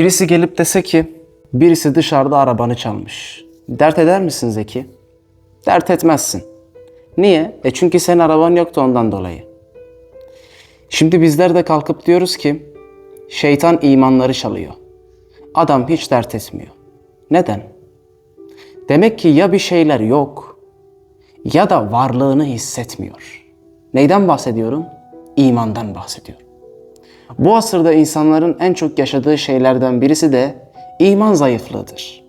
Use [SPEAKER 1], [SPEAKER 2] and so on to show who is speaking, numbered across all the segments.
[SPEAKER 1] Birisi gelip dese ki birisi dışarıda arabanı çalmış. Dert eder misin Zeki? Dert etmezsin. Niye? E çünkü senin araban yoktu ondan dolayı. Şimdi bizler de kalkıp diyoruz ki şeytan imanları çalıyor. Adam hiç dert etmiyor. Neden? Demek ki ya bir şeyler yok ya da varlığını hissetmiyor. Neyden bahsediyorum? İmandan bahsediyorum. Bu asırda insanların en çok yaşadığı şeylerden birisi de iman zayıflığıdır.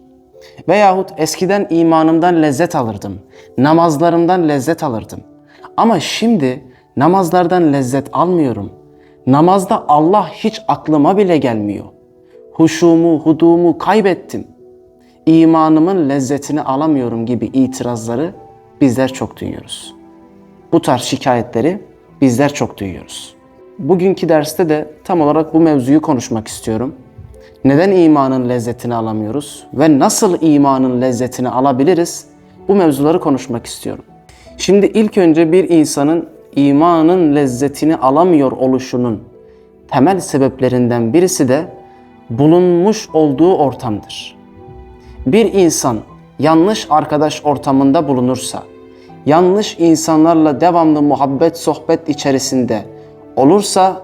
[SPEAKER 1] Veyahut eskiden imanımdan lezzet alırdım, namazlarımdan lezzet alırdım. Ama şimdi namazlardan lezzet almıyorum. Namazda Allah hiç aklıma bile gelmiyor. Huşumu, hudumu kaybettim. İmanımın lezzetini alamıyorum gibi itirazları bizler çok duyuyoruz. Bu tarz şikayetleri bizler çok duyuyoruz. Bugünkü derste de tam olarak bu mevzuyu konuşmak istiyorum. Neden imanın lezzetini alamıyoruz ve nasıl imanın lezzetini alabiliriz? Bu mevzuları konuşmak istiyorum. Şimdi ilk önce bir insanın imanın lezzetini alamıyor oluşunun temel sebeplerinden birisi de bulunmuş olduğu ortamdır. Bir insan yanlış arkadaş ortamında bulunursa, yanlış insanlarla devamlı muhabbet sohbet içerisinde olursa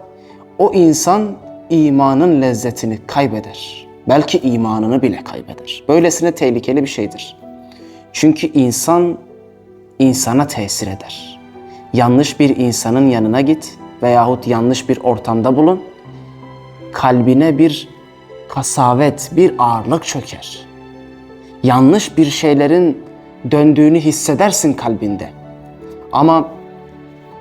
[SPEAKER 1] o insan imanın lezzetini kaybeder. Belki imanını bile kaybeder. Böylesine tehlikeli bir şeydir. Çünkü insan insana tesir eder. Yanlış bir insanın yanına git veyahut yanlış bir ortamda bulun. Kalbine bir kasavet, bir ağırlık çöker. Yanlış bir şeylerin döndüğünü hissedersin kalbinde. Ama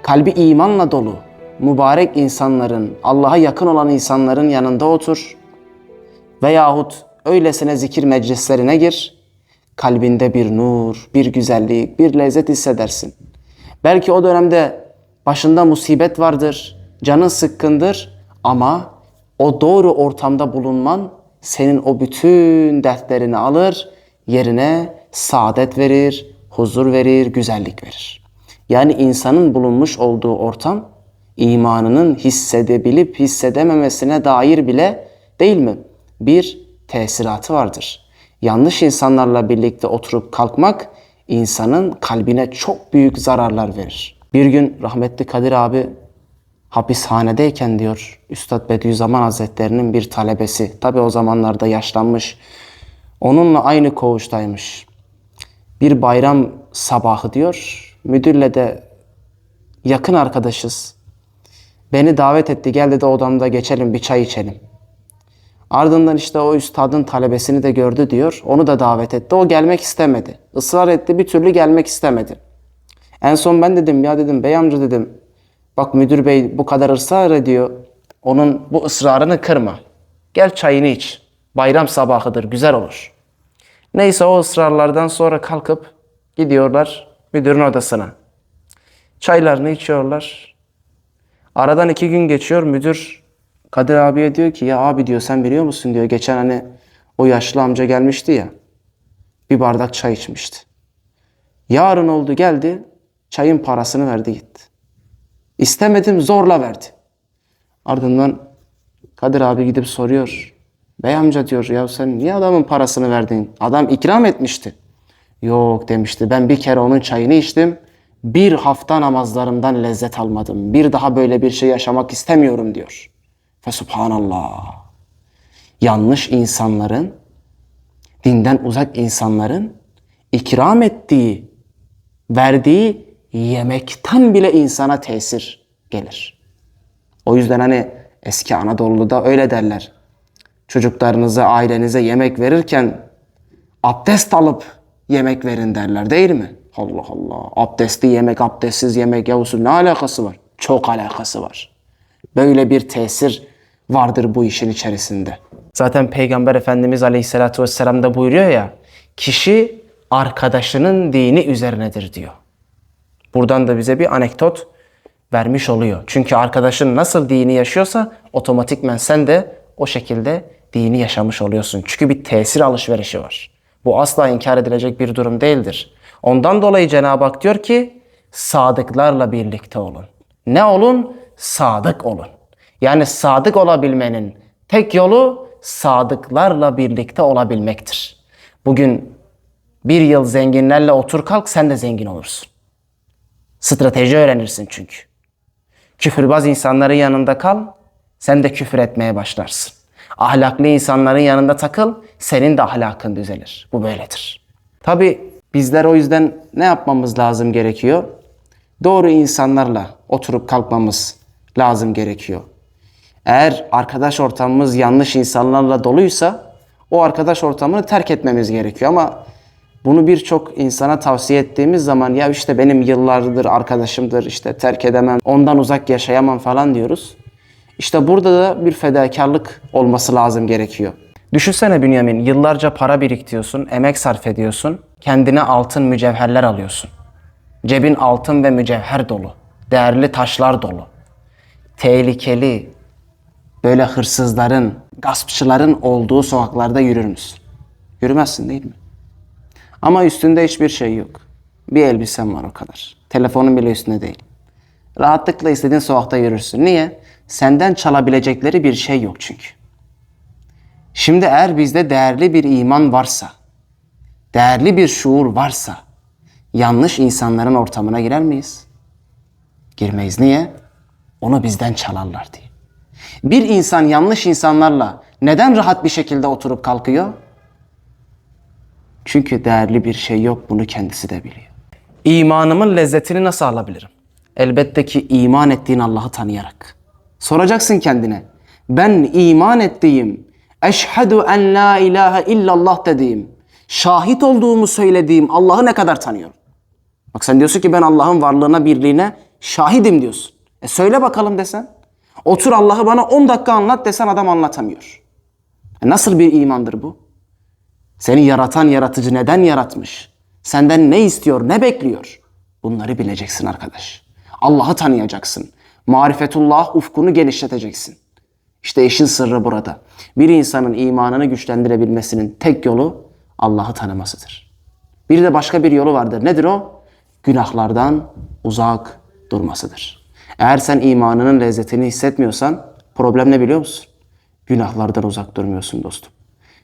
[SPEAKER 1] kalbi imanla dolu, mübarek insanların, Allah'a yakın olan insanların yanında otur. Veyahut öylesine zikir meclislerine gir. Kalbinde bir nur, bir güzellik, bir lezzet hissedersin. Belki o dönemde başında musibet vardır, canın sıkkındır ama o doğru ortamda bulunman senin o bütün dertlerini alır, yerine saadet verir, huzur verir, güzellik verir. Yani insanın bulunmuş olduğu ortam imanının hissedebilip hissedememesine dair bile değil mi? Bir tesiratı vardır. Yanlış insanlarla birlikte oturup kalkmak insanın kalbine çok büyük zararlar verir. Bir gün rahmetli Kadir abi hapishanedeyken diyor Üstad Bediüzzaman Hazretleri'nin bir talebesi. Tabi o zamanlarda yaşlanmış. Onunla aynı koğuştaymış. Bir bayram sabahı diyor. Müdürle de yakın arkadaşız. Beni davet etti. Gel dedi odamda geçelim bir çay içelim. Ardından işte o üstadın talebesini de gördü diyor. Onu da davet etti. O gelmek istemedi. Israr etti bir türlü gelmek istemedi. En son ben dedim ya dedim bey amca dedim. Bak müdür bey bu kadar ısrar ediyor. Onun bu ısrarını kırma. Gel çayını iç. Bayram sabahıdır güzel olur. Neyse o ısrarlardan sonra kalkıp gidiyorlar müdürün odasına. Çaylarını içiyorlar. Aradan iki gün geçiyor. Müdür Kadir abiye diyor ki ya abi diyor sen biliyor musun diyor. Geçen hani o yaşlı amca gelmişti ya. Bir bardak çay içmişti. Yarın oldu geldi. Çayın parasını verdi gitti. İstemedim zorla verdi. Ardından Kadir abi gidip soruyor. Bey amca diyor ya sen niye adamın parasını verdin? Adam ikram etmişti. Yok demişti ben bir kere onun çayını içtim. Bir hafta namazlarımdan lezzet almadım. Bir daha böyle bir şey yaşamak istemiyorum diyor. Ve subhanallah. Yanlış insanların, dinden uzak insanların ikram ettiği, verdiği yemekten bile insana tesir gelir. O yüzden hani eski Anadolu'da öyle derler. Çocuklarınıza, ailenize yemek verirken abdest alıp yemek verin derler değil mi? Allah Allah. Abdestli yemek, abdestsiz yemek yavusu ne alakası var? Çok alakası var. Böyle bir tesir vardır bu işin içerisinde. Zaten Peygamber Efendimiz Aleyhisselatü Vesselam da buyuruyor ya, kişi arkadaşının dini üzerinedir diyor. Buradan da bize bir anekdot vermiş oluyor. Çünkü arkadaşın nasıl dini yaşıyorsa otomatikmen sen de o şekilde dini yaşamış oluyorsun. Çünkü bir tesir alışverişi var. Bu asla inkar edilecek bir durum değildir. Ondan dolayı Cenab-ı Hak diyor ki sadıklarla birlikte olun. Ne olun? Sadık olun. Yani sadık olabilmenin tek yolu sadıklarla birlikte olabilmektir. Bugün bir yıl zenginlerle otur kalk sen de zengin olursun. Strateji öğrenirsin çünkü. Küfürbaz insanların yanında kal, sen de küfür etmeye başlarsın. Ahlaklı insanların yanında takıl, senin de ahlakın düzelir. Bu böyledir. Tabi bizler o yüzden ne yapmamız lazım gerekiyor? Doğru insanlarla oturup kalkmamız lazım gerekiyor. Eğer arkadaş ortamımız yanlış insanlarla doluysa o arkadaş ortamını terk etmemiz gerekiyor ama bunu birçok insana tavsiye ettiğimiz zaman ya işte benim yıllardır arkadaşımdır işte terk edemem ondan uzak yaşayamam falan diyoruz. İşte burada da bir fedakarlık olması lazım gerekiyor. Düşünsene Bünyamin yıllarca para biriktiriyorsun, emek sarf ediyorsun, kendine altın mücevherler alıyorsun. Cebin altın ve mücevher dolu, değerli taşlar dolu. Tehlikeli, böyle hırsızların, gaspçıların olduğu sokaklarda yürür müsün? Yürümezsin değil mi? Ama üstünde hiçbir şey yok. Bir elbisen var o kadar. Telefonun bile üstünde değil. Rahatlıkla istediğin sokakta yürürsün. Niye? Senden çalabilecekleri bir şey yok çünkü. Şimdi eğer bizde değerli bir iman varsa, değerli bir şuur varsa, yanlış insanların ortamına girer miyiz? Girmeyiz. Niye? Onu bizden çalarlar diye. Bir insan yanlış insanlarla neden rahat bir şekilde oturup kalkıyor? Çünkü değerli bir şey yok bunu kendisi de biliyor. İmanımın lezzetini nasıl alabilirim? Elbette ki iman ettiğin Allah'ı tanıyarak. Soracaksın kendine. Ben iman ettiğim, eşhedü en la ilahe illallah dediğim, şahit olduğumu söylediğim Allah'ı ne kadar tanıyorum? Bak sen diyorsun ki ben Allah'ın varlığına, birliğine şahidim diyorsun. E söyle bakalım desen. Otur Allah'ı bana 10 dakika anlat desen adam anlatamıyor. E nasıl bir imandır bu? Seni yaratan yaratıcı neden yaratmış? Senden ne istiyor, ne bekliyor? Bunları bileceksin arkadaş. Allah'ı tanıyacaksın. Marifetullah ufkunu genişleteceksin. İşte işin sırrı burada. Bir insanın imanını güçlendirebilmesinin tek yolu Allah'ı tanımasıdır. Bir de başka bir yolu vardır. Nedir o? Günahlardan uzak durmasıdır. Eğer sen imanının lezzetini hissetmiyorsan problem ne biliyor musun? Günahlardan uzak durmuyorsun dostum.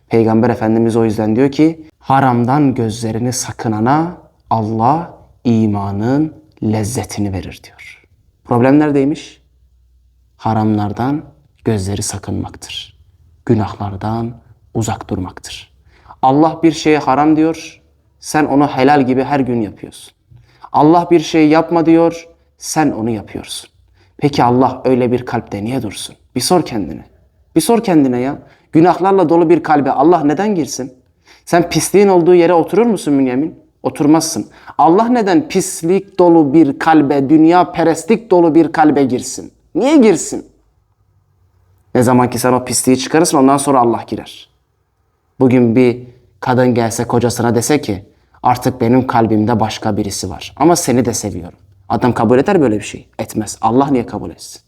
[SPEAKER 1] Peygamber Efendimiz o yüzden diyor ki haramdan gözlerini sakınana Allah imanın lezzetini verir diyor. Problem neredeymiş? Haramlardan gözleri sakınmaktır. Günahlardan uzak durmaktır. Allah bir şeye haram diyor, sen onu helal gibi her gün yapıyorsun. Allah bir şey yapma diyor, sen onu yapıyorsun. Peki Allah öyle bir kalpte niye dursun? Bir sor kendine. Bir sor kendine ya. Günahlarla dolu bir kalbe Allah neden girsin? Sen pisliğin olduğu yere oturur musun Bünyamin? Oturmazsın. Allah neden pislik dolu bir kalbe, dünya perestlik dolu bir kalbe girsin? Niye girsin? Ne zaman ki sen o pisliği çıkarırsın ondan sonra Allah girer. Bugün bir kadın gelse kocasına dese ki artık benim kalbimde başka birisi var ama seni de seviyorum. Adam kabul eder böyle bir şey. Etmez. Allah niye kabul etsin?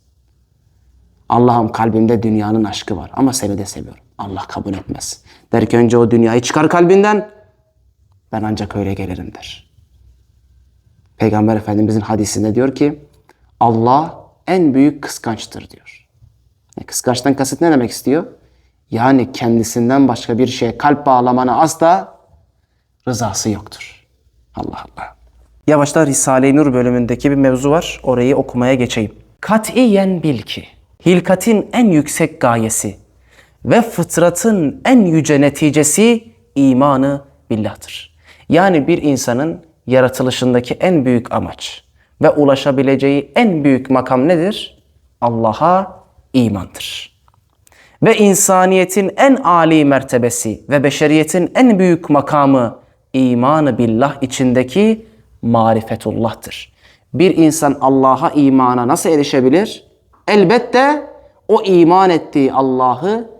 [SPEAKER 1] Allah'ım kalbimde dünyanın aşkı var ama seni de seviyorum. Allah kabul etmez. Der ki önce o dünyayı çıkar kalbinden ben ancak öyle gelirim der. Peygamber Efendimizin hadisinde diyor ki Allah en büyük kıskançtır diyor. E, kıskançtan kasıt ne demek istiyor? Yani kendisinden başka bir şeye kalp bağlamana asla rızası yoktur. Allah Allah. Yavaşta Risale-i Nur bölümündeki bir mevzu var. Orayı okumaya geçeyim. Katiyen bil ki hilkatin en yüksek gayesi ve fıtratın en yüce neticesi imanı billah'tır. Yani bir insanın yaratılışındaki en büyük amaç ve ulaşabileceği en büyük makam nedir? Allah'a imandır. Ve insaniyetin en âli mertebesi ve beşeriyetin en büyük makamı imanı billah içindeki marifetullah'tır. Bir insan Allah'a imana nasıl erişebilir? Elbette o iman ettiği Allah'ı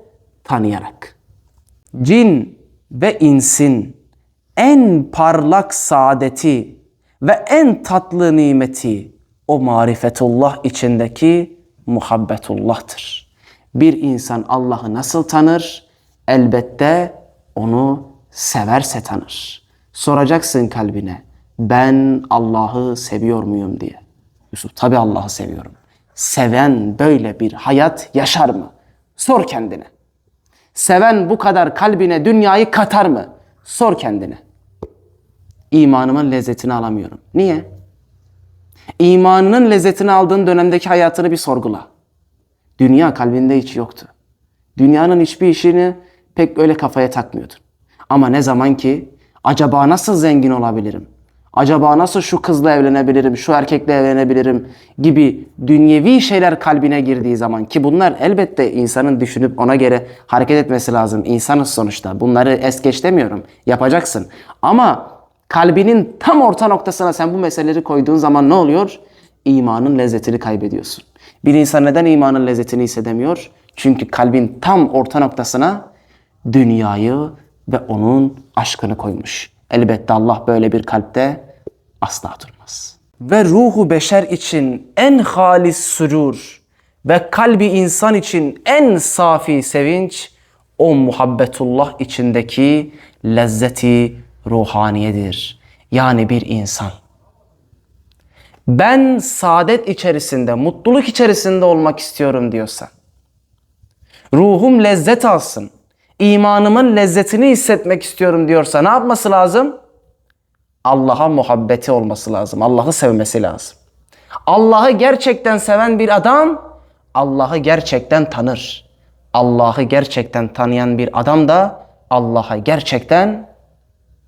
[SPEAKER 1] tanıyarak. Cin ve insin en parlak saadeti ve en tatlı nimeti o marifetullah içindeki muhabbetullah'tır. Bir insan Allah'ı nasıl tanır? Elbette onu severse tanır. Soracaksın kalbine ben Allah'ı seviyor muyum diye. Yusuf tabi Allah'ı seviyorum. Seven böyle bir hayat yaşar mı? Sor kendine. Seven bu kadar kalbine dünyayı katar mı? Sor kendine. İmanımın lezzetini alamıyorum. Niye? İmanının lezzetini aldığın dönemdeki hayatını bir sorgula. Dünya kalbinde hiç yoktu. Dünyanın hiçbir işini pek öyle kafaya takmıyordun. Ama ne zaman ki acaba nasıl zengin olabilirim? Acaba nasıl şu kızla evlenebilirim, şu erkekle evlenebilirim gibi dünyevi şeyler kalbine girdiği zaman ki bunlar elbette insanın düşünüp ona göre hareket etmesi lazım. İnsanız sonuçta. Bunları es geç demiyorum. Yapacaksın. Ama kalbinin tam orta noktasına sen bu meseleleri koyduğun zaman ne oluyor? İmanın lezzetini kaybediyorsun. Bir insan neden imanın lezzetini hissedemiyor? Çünkü kalbin tam orta noktasına dünyayı ve onun aşkını koymuş. Elbette Allah böyle bir kalpte asla durmaz. Ve ruhu beşer için en halis sürur ve kalbi insan için en safi sevinç o muhabbetullah içindeki lezzeti ruhaniyedir. Yani bir insan ben saadet içerisinde, mutluluk içerisinde olmak istiyorum diyorsan, ruhum lezzet alsın, imanımın lezzetini hissetmek istiyorum diyorsa ne yapması lazım? Allah'a muhabbeti olması lazım. Allah'ı sevmesi lazım. Allah'ı gerçekten seven bir adam Allah'ı gerçekten tanır. Allah'ı gerçekten tanıyan bir adam da Allah'a gerçekten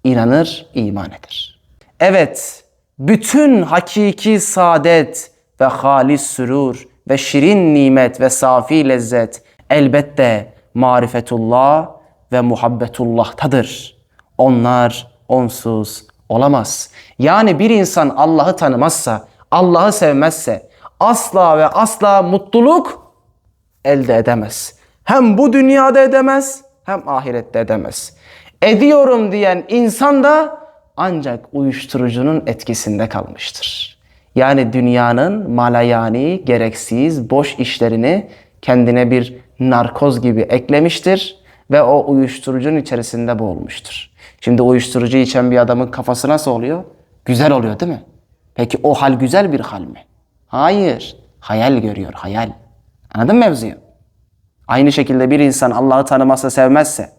[SPEAKER 1] inanır, iman eder. Evet, bütün hakiki saadet ve halis sürur ve şirin nimet ve safi lezzet elbette marifetullah ve muhabbetullah'tadır. Onlar onsuz olamaz. Yani bir insan Allah'ı tanımazsa, Allah'ı sevmezse asla ve asla mutluluk elde edemez. Hem bu dünyada edemez hem ahirette edemez. Ediyorum diyen insan da ancak uyuşturucunun etkisinde kalmıştır. Yani dünyanın malayani, gereksiz, boş işlerini kendine bir narkoz gibi eklemiştir ve o uyuşturucunun içerisinde boğulmuştur. Şimdi uyuşturucu içen bir adamın kafası nasıl oluyor? Güzel oluyor değil mi? Peki o hal güzel bir hal mi? Hayır. Hayal görüyor, hayal. Anladın mı mevzuyu? Aynı şekilde bir insan Allah'ı tanımazsa, sevmezse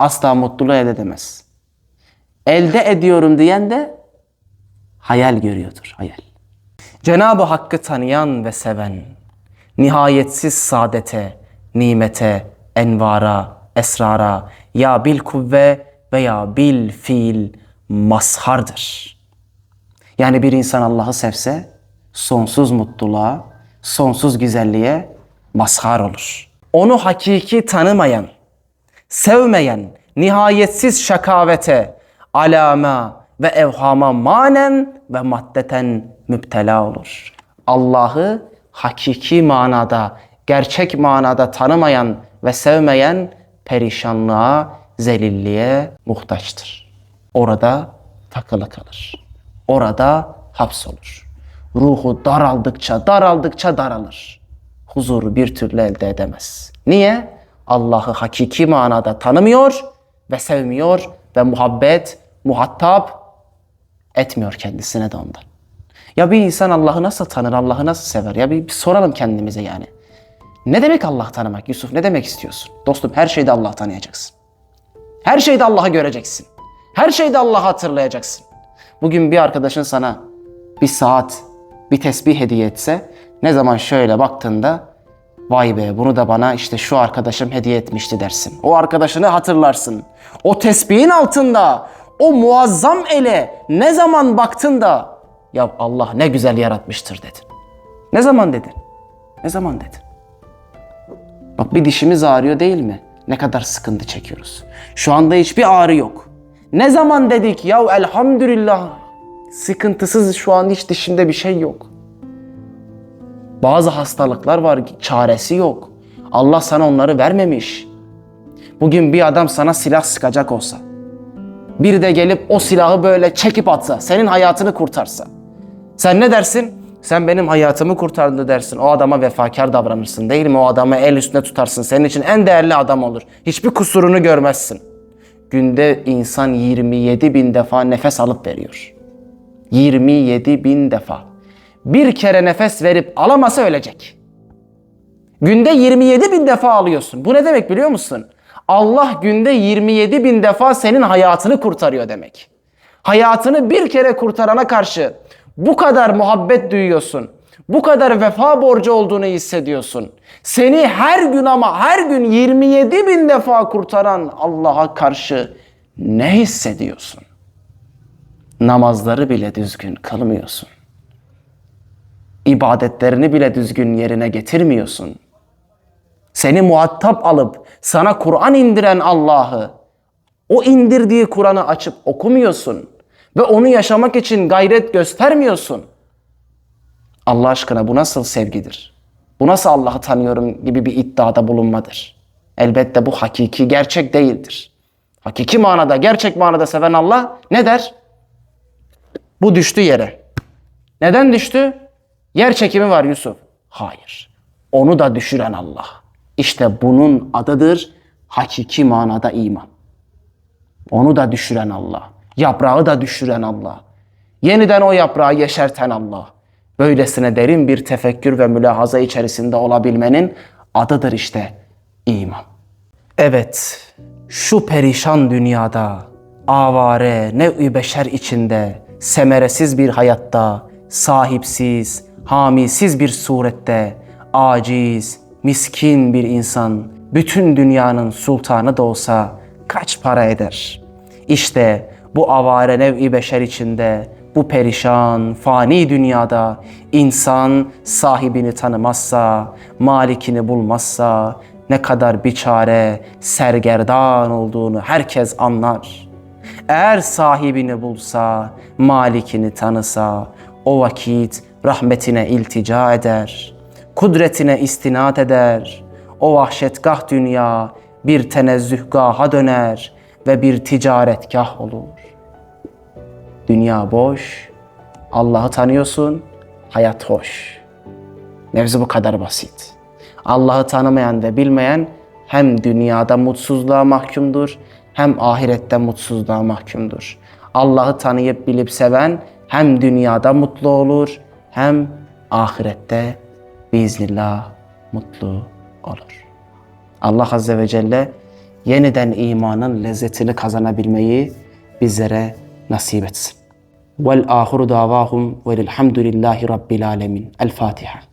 [SPEAKER 1] asla mutluluğu elde edemez. Elde ediyorum diyen de hayal görüyordur, hayal. Cenab-ı Hakk'ı tanıyan ve seven, nihayetsiz saadete, nimete, envara, esrara, ya bil kuvve veya bil fiil mazhardır. Yani bir insan Allah'ı sevse sonsuz mutluluğa, sonsuz güzelliğe mazhar olur. Onu hakiki tanımayan, sevmeyen, nihayetsiz şakavete, alama ve evhama manen ve maddeten müptela olur. Allah'ı hakiki manada, gerçek manada tanımayan ve sevmeyen perişanlığa, zelilliğe muhtaçtır. Orada takılı kalır. Orada hapsolur. Ruhu daraldıkça, daraldıkça daralır. Huzuru bir türlü elde edemez. Niye? Allah'ı hakiki manada tanımıyor ve sevmiyor ve muhabbet, muhatap etmiyor kendisine de ondan. Ya bir insan Allah'ı nasıl tanır, Allah'ı nasıl sever? Ya bir, bir soralım kendimize yani. Ne demek Allah tanımak Yusuf? Ne demek istiyorsun? Dostum her şeyde Allah tanıyacaksın. Her şeyde Allah'ı göreceksin. Her şeyde Allah'ı hatırlayacaksın. Bugün bir arkadaşın sana bir saat, bir tesbih hediye etse ne zaman şöyle baktığında vay be bunu da bana işte şu arkadaşım hediye etmişti dersin. O arkadaşını hatırlarsın. O tesbihin altında o muazzam ele ne zaman baktın da ya Allah ne güzel yaratmıştır dedin. Ne zaman dedin? Ne zaman dedin? Bak bir dişimiz ağrıyor değil mi? Ne kadar sıkıntı çekiyoruz. Şu anda hiçbir ağrı yok. Ne zaman dedik ya elhamdülillah sıkıntısız şu an hiç dişimde bir şey yok. Bazı hastalıklar var çaresi yok. Allah sana onları vermemiş. Bugün bir adam sana silah sıkacak olsa, bir de gelip o silahı böyle çekip atsa, senin hayatını kurtarsa. Sen ne dersin? Sen benim hayatımı kurtardın dersin. O adama vefakar davranırsın değil mi? O adamı el üstüne tutarsın. Senin için en değerli adam olur. Hiçbir kusurunu görmezsin. Günde insan 27 bin defa nefes alıp veriyor. 27 bin defa. Bir kere nefes verip alamasa ölecek. Günde 27 bin defa alıyorsun. Bu ne demek biliyor musun? Allah günde 27 bin defa senin hayatını kurtarıyor demek. Hayatını bir kere kurtarana karşı bu kadar muhabbet duyuyorsun. Bu kadar vefa borcu olduğunu hissediyorsun. Seni her gün ama her gün 27 bin defa kurtaran Allah'a karşı ne hissediyorsun? Namazları bile düzgün kılmıyorsun. İbadetlerini bile düzgün yerine getirmiyorsun. Seni muhatap alıp sana Kur'an indiren Allah'ı o indirdiği Kur'an'ı açıp okumuyorsun ve onu yaşamak için gayret göstermiyorsun. Allah aşkına bu nasıl sevgidir? Bu nasıl Allah'ı tanıyorum gibi bir iddiada bulunmadır? Elbette bu hakiki, gerçek değildir. Hakiki manada, gerçek manada seven Allah ne der? Bu düştü yere. Neden düştü? Yer çekimi var Yusuf. Hayır. Onu da düşüren Allah. İşte bunun adıdır hakiki manada iman. Onu da düşüren Allah. Yaprağı da düşüren Allah. Yeniden o yaprağı yeşerten Allah. Böylesine derin bir tefekkür ve mülahaza içerisinde olabilmenin adıdır işte iman. Evet, şu perişan dünyada, avare, nev-i beşer içinde, semeresiz bir hayatta, sahipsiz, hamisiz bir surette, aciz, miskin bir insan, bütün dünyanın sultanı da olsa kaç para eder? İşte bu avare nev-i beşer içinde, bu perişan, fani dünyada insan sahibini tanımazsa, malikini bulmazsa ne kadar biçare, sergerdan olduğunu herkes anlar. Eğer sahibini bulsa, malikini tanısa, o vakit rahmetine iltica eder, kudretine istinat eder. O vahşetgah dünya bir tenezzühgaha döner ve bir ticaretgah olur. Dünya boş, Allah'ı tanıyorsun, hayat hoş. Mevzu bu kadar basit. Allah'ı tanımayan ve bilmeyen hem dünyada mutsuzluğa mahkumdur hem ahirette mutsuzluğa mahkumdur. Allah'ı tanıyıp bilip seven hem dünyada mutlu olur hem ahirette biiznillah mutlu olur. Allah Azze ve Celle yeniden imanın lezzetini kazanabilmeyi bizlere nasip etsin. Vel ahiru davahum velhamdülillahi rabbil alemin. El Fatiha.